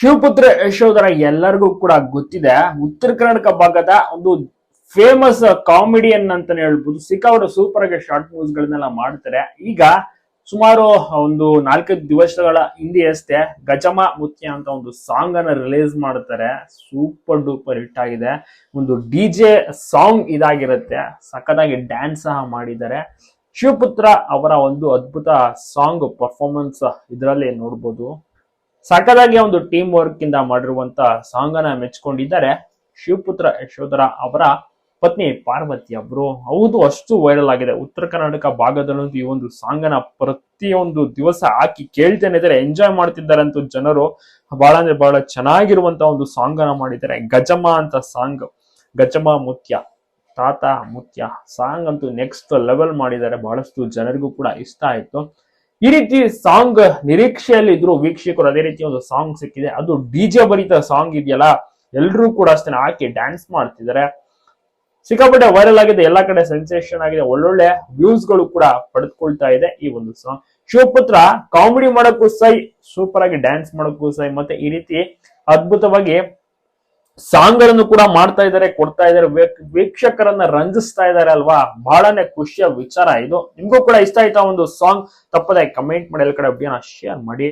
ಶಿವಪುತ್ರ ಯಶೋಧರ ಎಲ್ಲರಿಗೂ ಕೂಡ ಗೊತ್ತಿದೆ. ಉತ್ತರ ಕರ್ನಾಟಕ ಭಾಗದ ಒಂದು ಫೇಮಸ್ ಕಾಮಿಡಿಯನ್ ಅಂತಾನೆ ಹೇಳ್ಬೋದು. ಸಿಕ್ಕಾಪಟ್ಟೆ ಸೂಪರ್ ಆಗಿ ಶಾರ್ಟ್ ಮೂವೀಸ್ ಗಳನ್ನೆಲ್ಲ ಮಾಡ್ತಾರೆ. ಈಗ ಸುಮಾರು ಒಂದು ನಾಲ್ಕೈದು ದಿವಸಗಳ ಹಿಂದೆ ಅಷ್ಟೇ ಗಜಮ ಮುತ್ಯ ಅಂತ ಒಂದು ಸಾಂಗ್ ಅನ್ನ ರಿಲೀಸ್ ಮಾಡ್ತಾರೆ. ಸೂಪರ್ ಡೂಪರ್ ಹಿಟ್ ಆಗಿದೆ. ಒಂದು ಡಿ ಜೆ ಸಾಂಗ್ ಇದಾಗಿರುತ್ತೆ. ಸಖತ್ತಾಗಿ ಡ್ಯಾನ್ಸ್ ಸಹ ಮಾಡಿದ್ದಾರೆ. ಶಿವಪುತ್ರ ಅವರ ಒಂದು ಅದ್ಭುತ ಸಾಂಗ್ ಪರ್ಫಾರ್ಮೆನ್ಸ್ ಇದರಲ್ಲಿ ನೋಡ್ಬೋದು. ಸಖತ್ತಾಗಿ ಒಂದು ಟೀಮ್ ವರ್ಕ್ ಇಂದ ಮಾಡಿರುವಂತ ಸಾಂಗ್ ಅನ್ನ ಮೆಚ್ಕೊಂಡಿದ್ದಾರೆ ಶಿವಪುತ್ರ ಯಶೋಧರ ಅವರ ಪತ್ನಿ ಪಾರ್ವತಿ ಅವರು. ಹೌದು, ಅಷ್ಟು ವೈರಲ್ ಆಗಿದೆ. ಉತ್ತರ ಕರ್ನಾಟಕ ಭಾಗದಲ್ಲಂತೂ ಈ ಒಂದು ಸಾಂಗ್ ಅನ್ನ ಪ್ರತಿಯೊಂದು ದಿವಸ ಹಾಕಿ ಕೇಳ್ತೇನೆ ಇದ್ದಾರೆ. ಎಂಜಾಯ್ ಮಾಡ್ತಿದ್ದಾರೆ ಅಂತ ಜನರು. ಬಹಳ ಅಂದ್ರೆ ಬಹಳ ಚೆನ್ನಾಗಿರುವಂತ ಒಂದು ಸಾಂಗ್ ಅನ್ನ ಮಾಡಿದ್ದಾರೆ. ಗಜಮ ಅಂತ ಸಾಂಗ್. ಗಜಮ ಮುತ್ಯ, ತಾತ ಮುತ್ಯ ಸಾಂಗ್ ಅಂತೂ ನೆಕ್ಸ್ಟ್ ಲೆವೆಲ್ ಮಾಡಿದ್ದಾರೆ. ಬಹಳಷ್ಟು ಜನರಿಗೂ ಕೂಡ ಇಷ್ಟ ಆಯ್ತು. ಈ ರೀತಿ ಸಾಂಗ್ ನಿರೀಕ್ಷೆಯಲ್ಲಿ ಇದ್ರು ವೀಕ್ಷಕರು ಅದೇ ರೀತಿ ಒಂದು ಸಾಂಗ್ ಸಿಕ್ಕಿದೆ. ಅದು ಡಿಜೆ ಭರಿತ ಸಾಂಗ್ ಇದೆಯಲ್ಲ? ಎಲ್ರೂ ಕೂಡ ಅಷ್ಟೇ ಹಾಕಿ ಡ್ಯಾನ್ಸ್ ಮಾಡ್ತಿದ್ದಾರೆ. ಸಿಕ್ಕಾಪಟ್ಟೆ ವೈರಲ್ ಆಗಿದೆ, ಎಲ್ಲಾ ಕಡೆ ಸೆನ್ಸೇಷನ್ ಆಗಿದೆ. ಒಳ್ಳೊಳ್ಳೆ ವ್ಯೂಸ್ಗಳು ಕೂಡ ಪಡೆದುಕೊಳ್ತಾ ಇದೆ ಈ ಒಂದು ಸಾಂಗ್ ಶಿವಪುತ್ರ ಕಾಮಿಡಿ ಮಾಡೋಕ್ಕೂ ಸೈ ಸೂಪರ್ ಆಗಿ ಡ್ಯಾನ್ಸ್ ಮಾಡೋಕ್ಕೂ ಸೈ. ಮತ್ತೆ ಈ ರೀತಿ ಅದ್ಭುತವಾಗಿ ಸಾಂಗ್ಗಳನ್ನು ಕೂಡ ಮಾಡ್ತಾ ಇದ್ದಾರೆ, ಕೊಡ್ತಾ ಇದ್ದಾರೆ. ವೀಕ್- ವೀಕ್ಷಕರನ್ನ ರಂಜಿಸ್ತಾ ಇದ್ದಾರೆ ಅಲ್ವಾ? ಬಹಳನೇ ಖುಷಿಯ ವಿಚಾರ ಇದು. ನಿಮ್ಗೂ ಕೂಡ ಇಷ್ಟ ಆಯ್ತಾ ಒಂದು ಸಾಂಗ್? ತಪ್ಪದೆ ಕಮೆಂಟ್ ಮಾಡಿ ಎಲ್ಲ ಕಡೆ ಅಭಿಯಾನ ಶೇರ್ ಮಾಡಿ.